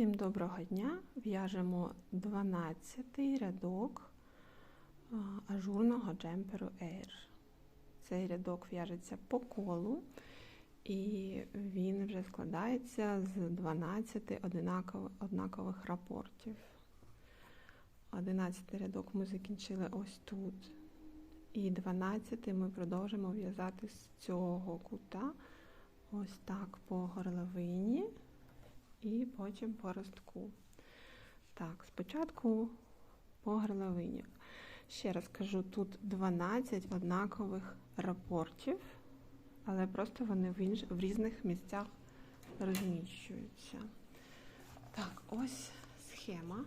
Всім доброго дня! В'яжемо 12 рядок ажурного джемперу Air. Цей рядок в'яжеться по колу, і він вже складається з 12 одинакових, однакових рапортів. 11 рядок ми закінчили ось тут. І 12 ми продовжимо в'язати з цього кута ось так по горловині і потім по ростку. Так, спочатку по горловині. Ще раз кажу, тут 12 однакових рапортів, але просто вони в, інш... в різних місцях розміщуються. Так, ось схема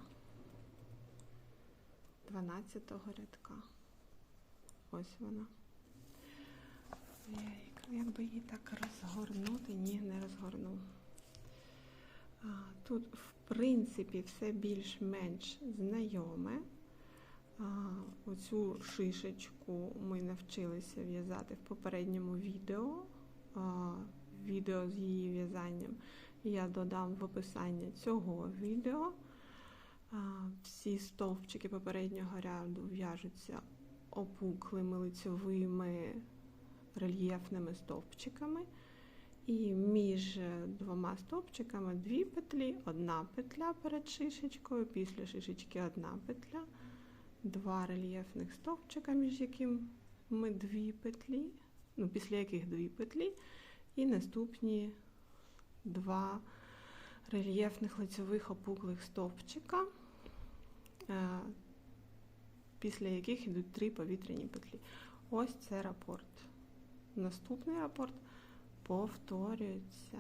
12-го рядка. Ось вона. Як би її так розгорнути? Ні, не розгорну. Тут, в принципі, все більш-менш знайоме. Оцю шишечку ми навчилися в'язати в попередньому відео. Відео з її в'язанням я додам в описання цього відео. Всі стовпчики попереднього ряду в'яжуться опуклими лицьовими рельєфними стовпчиками. І між двома стовпчиками дві петлі, одна петля перед шишечкою, після шишечки одна петля, два рельєфних стовпчика, між якими дві петлі, ну, після яких дві петлі, і наступні два рельєфних лицьових опуклих стовпчика, після яких йдуть три повітряні петлі. Ось це рапорт. Наступний рапорт повторюється.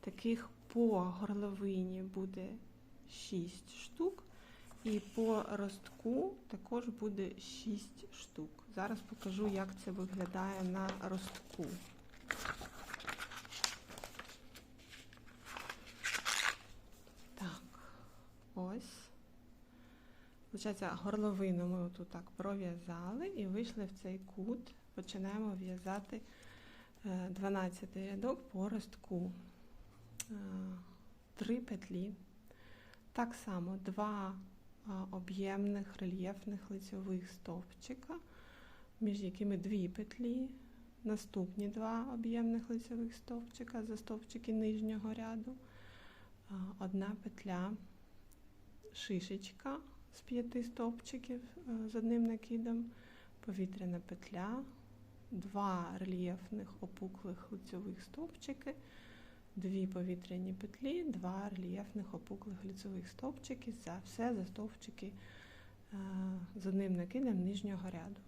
Таких по горловині буде 6 штук, і по ростку також буде 6 штук. Зараз покажу, як це виглядає на ростку. Так, ось. Получається, горловину ми отут так пров'язали і вийшли в цей кут, починаємо в'язати. 12 рядок по ростку, 3 петлі. Так само два об'ємних рельєфних лицьових стовпчика, між якими дві петлі, наступні два об'ємних лицьових стовпчика за стовпчики нижнього ряду, одна петля, шишечка з п'яти стовпчиків з одним накидом, повітряна петля два рельєфних опуклих лицьових стовпчики, дві повітряні петлі, два рельєфних опуклих лицьових стовпчики, за все за стовпчики е, з одним накидом нижнього ряду.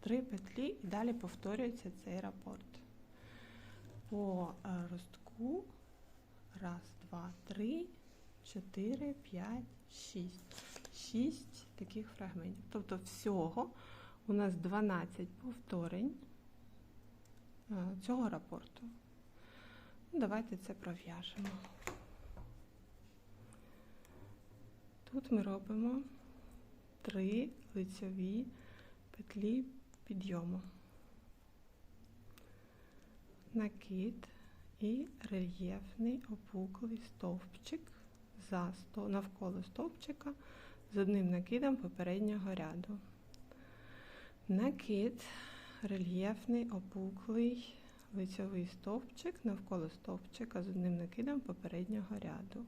Три петлі і далі повторюється цей рапорт. По е, ростку раз, два, три, чотири, п'ять, шість. Шість таких фрагментів. Тобто всього у нас 12 повторень е, цього рапорту. Ну, давайте це пров'яжемо. Тут ми робимо три лицьові петлі підйому, накид і рельєфний опуклий стовпчик навколо стовпчика з одним накидом попереднього ряду. Накид, рельєфний, опуклий лицьовий стовпчик навколо стовпчика з одним накидом попереднього ряду.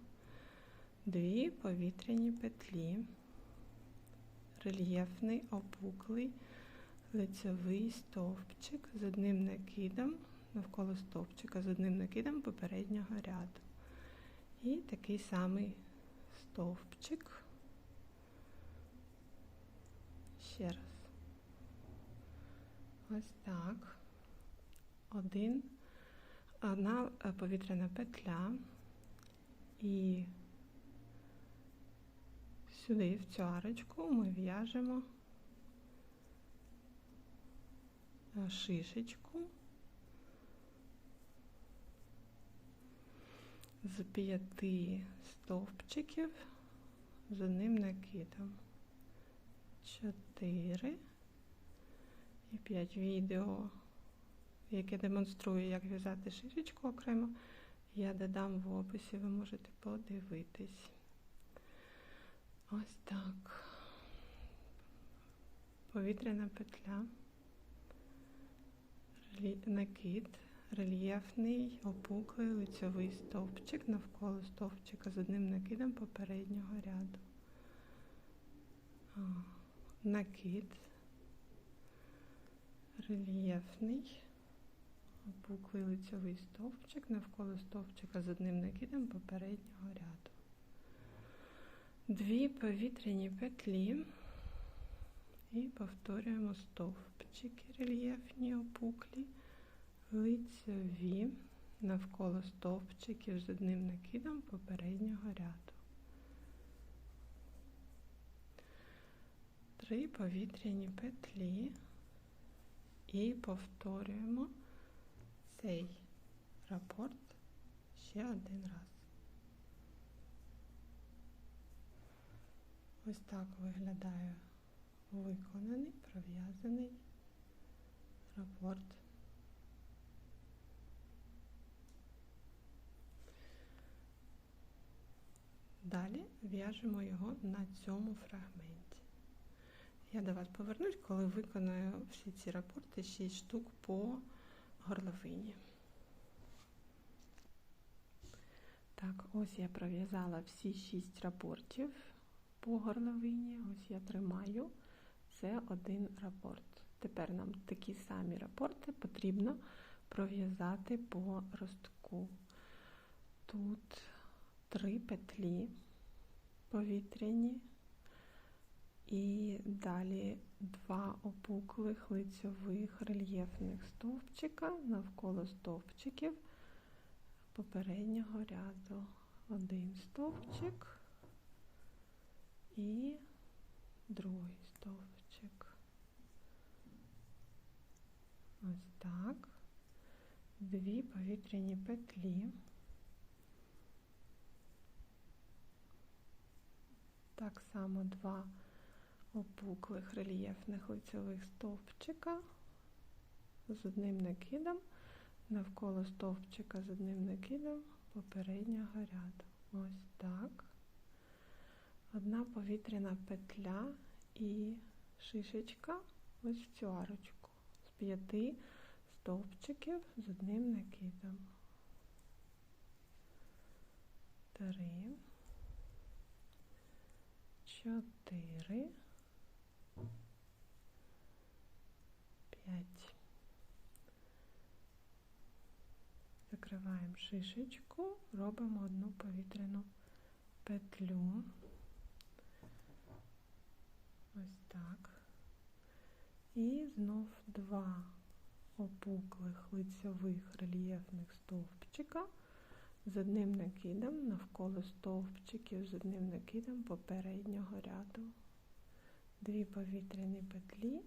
Дві повітряні петлі, рельєфний, опуклий лицьовий стовпчик з одним накидом навколо стовпчика з одним накидом попереднього ряду. І такий самий стовпчик. Ще раз. Ось так. Один, одна е, повітряна петля і сюди, в цю арочку, ми в'яжемо е, шишечку з п'яти стовпчиків з одним накидом. Чотири. І 5 відео, яке демонструє, як в'язати шишечку окремо, Я додам в описі, ви можете подивитись. Ось так. Повітряна петля, накид, рельєфний, опуклий лицьовий стовпчик навколо стовпчика з одним накидом попереднього ряду. Накид, рельєфний, опуклий лицьовий стовпчик навколо стовпчика з одним накидом попереднього ряду. Дві повітряні петлі і повторюємо стовпчики рельєфні опуклі, лицьові навколо стовпчиків з одним накидом попереднього ряду. Три повітряні петлі і повторюємо цей рапорт ще один раз. Ось так виглядає виконаний, пров'язаний рапорт. Далі в'яжемо його на цьому фрагменті. Я до вас повернусь, коли виконаю всі ці рапорти 6 штук по горловині. Так, ось я пров'язала всі 6 рапортів по горловині. Ось я тримаю. Це один рапорт. Тепер нам такі самі рапорти потрібно пров'язати по ростку. Тут три петлі повітряні. І далі два опуклих лицьових рельєфних стовпчика навколо стовпчиків попереднього ряду. Один стовпчик і другий стовпчик. Ось так. Дві повітряні петлі. Так само два опуклих рельєфних лицьових стовпчика з одним накидом, навколо стовпчика з одним накидом попереднього ряду. Ось так. Одна повітряна петля і шишечка ось в цю арочку з п'яти стовпчиків з одним накидом. Три, чотири. 5. Закриваємо шишечку, робимо одну повітряну петлю. Ось так. І знов два опуклих лицьових рельєфних стовпчика з одним накидом навколо стовпчиків з одним накидом попереднього ряду. Дві повітряні петлі.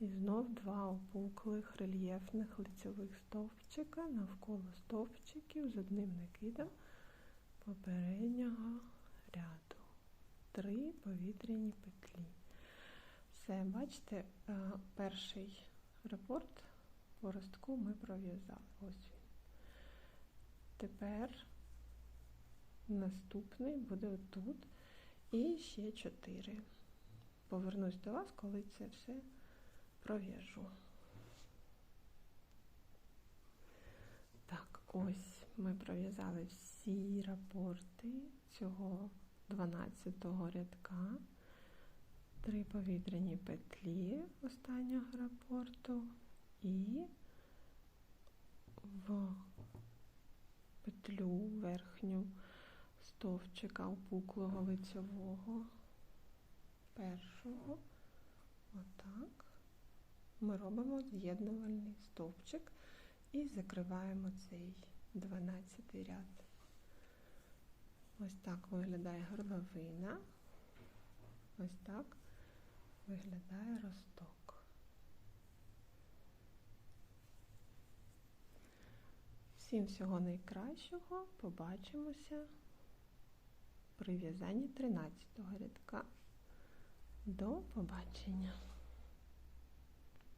І знов два опуклих рельєфних лицьових стовпчика навколо стовпчиків з одним накидом попереднього ряду. Три повітряні петлі. Все, бачите, перший рапорт по ростку ми пров'язали. Ось він. Тепер наступний буде отут. І ще чотири. Повернусь до вас, коли це все пров'яжу. Так, ось ми пров'язали всі рапорти цього 12-го рядка, три повітряні петлі останнього рапорту і в петлю верхню стовпчика опуклого лицьового першого. Отак ми робимо з'єднувальний стовпчик і закриваємо цей 12 ряд. Ось так виглядає горловина, ось так виглядає росток. Всім всього найкращого побачимося при в'язанні 13-го рядка. До побачення!